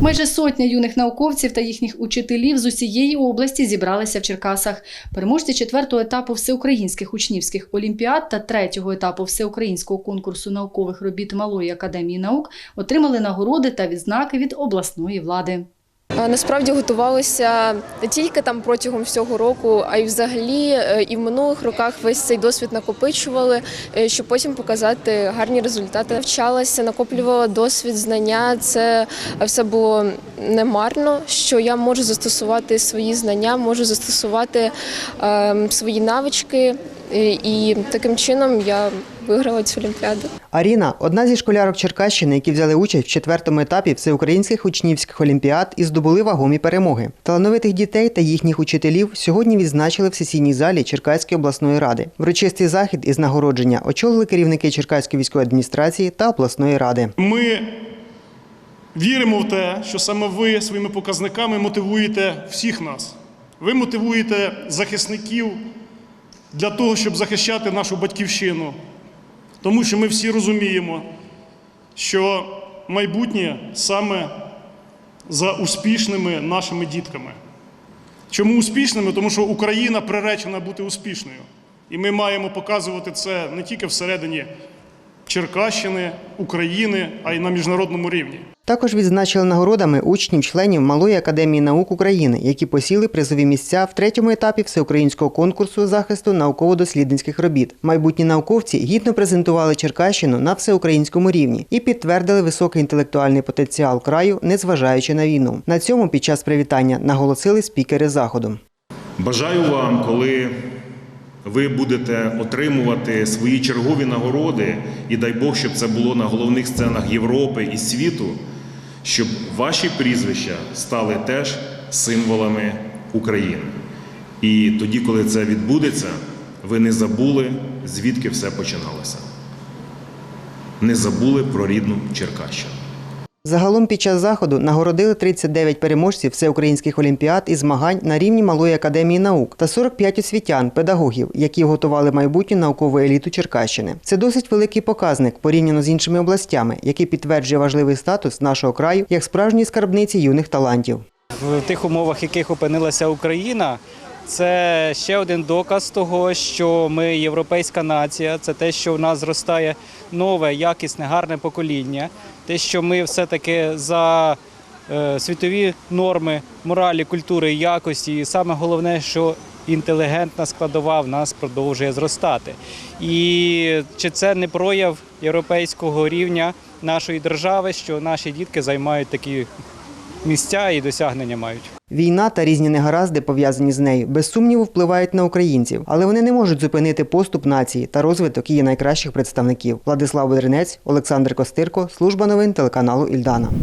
Майже сотня юних науковців та їхніх учителів з усієї області зібралися в Черкасах. Переможці четвертого етапу всеукраїнських учнівських олімпіад та третього етапу всеукраїнського конкурсу наукових робіт Малої академії наук отримали нагороди та відзнаки від обласної влади. Е, Насправді готувалися не тільки там протягом всього року, а й взагалі е, і в минулих роках весь цей досвід накопичували, е, щоб потім показати гарні результати. Навчалася, накоплювала досвід, знання. Це все було немарно, що я можу застосувати свої знання, можу застосувати е, свої навички, і таким чином я виграла цю олімпіаду. Аріна одна зі школярок Черкащини, які взяли участь в четвертому етапі всеукраїнських учнівських олімпіад і здобули вагомі перемоги. Талановитих дітей та їхніх учителів сьогодні відзначили в сесійній залі Черкаської обласної ради. Врочистий захід із нагородження очолили керівники Черкаської військової адміністрації та обласної ради. Ми віримо в те, що саме ви своїми показниками мотивуєте всіх нас. Ви мотивуєте захисників для того, щоб захищати нашу батьківщину. Тому що ми всі розуміємо, що майбутнє саме за успішними нашими дітками. Чому успішними? Тому що Україна приречена бути успішною. І ми маємо показувати це не тільки всередині Черкащини, України, а й на міжнародному рівні. Також відзначили нагородами учнів членів Малої академії наук України, які посіли призові місця в третьому етапі всеукраїнського конкурсу захисту науково-дослідницьких робіт. Майбутні науковці гідно презентували Черкащину на всеукраїнському рівні і підтвердили високий інтелектуальний потенціал краю, незважаючи на війну. На цьому під час привітання наголосили спікери заходу. Бажаю вам, коли ви будете отримувати свої чергові нагороди, і дай Бог, щоб це було на головних сценах Європи і світу, щоб ваші прізвища стали теж символами України. І тоді, коли це відбудеться, ви не забули, звідки все починалося. Не забули про рідну Черкащину. Загалом під час заходу нагородили 39 переможців всеукраїнських олімпіад і змагань на рівні Малої академії наук та 45 освітян, педагогів, які готували майбутню наукову еліту Черкащини. Це досить великий показник порівняно з іншими областями, який підтверджує важливий статус нашого краю як справжньої скарбниці юних талантів. в тих умовах, в яких опинилася Україна, це ще один доказ того, що ми європейська нація, це те, що в нас зростає нове, якісне, гарне покоління, те, що ми все-таки за е, світові норми моралі, культури якості, і саме головне, що інтелігентна складова в нас продовжує зростати. І чи це не прояв європейського рівня нашої держави, що наші дітки займають такі місця і досягнення мають. Війна та різні негаразди, пов'язані з нею, без сумніву впливають на українців, але вони не можуть зупинити поступ нації та розвиток її найкращих представників. Владислав Бедренець, Олександр Костирко, служба новин телеканалу Ільдана.